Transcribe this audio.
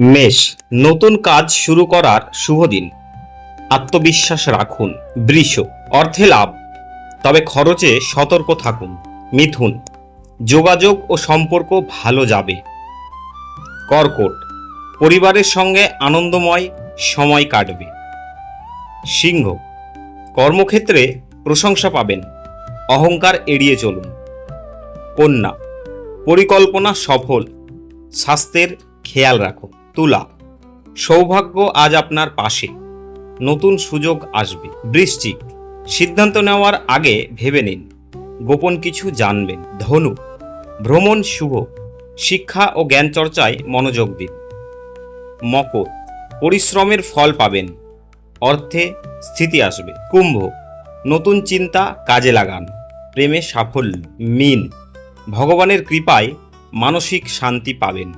মেষ, নতুন কাজ শুরু করার শুভ দিন। আত্মবিশ্বাস রাখুন। বৃষ, অর্থে লাভ। তবে খরচে সতর্ক থাকুন। মিথুন, যোগাযোগ ও সম্পর্ক ভালো যাবে। কর্কট, পরিবারের সঙ্গে আনন্দময় সময় কাটবে। সিংহ, কর্মক্ষেত্রে প্রশংসা পাবেন। অহংকার এড়িয়ে চলুন। কন্যা, পরিকল্পনা সফল। স্বাস্থ্যের খেয়াল রাখুন। তুলা। সৌভাগ্য আজ আপনার পাশে। নতুন সুযোগ আসবে। বৃশ্চিক, সিদ্ধান্ত নেওয়ার আগে ভেবে নিন। গোপন কিছু জানবেন। ধনু, ভ্রমণ শুভ। শিক্ষা ও জ্ঞান চর্চায় মনোযোগ দিন। মকর, পরিশ্রমের ফল পাবেন। অর্থে স্থিতি আসবে। কুম্ভ, নতুন চিন্তা কাজে লাগান। প্রেমে সাফল্য। মিন, ভগবানের কৃপায় মানসিক শান্তি পাবেন।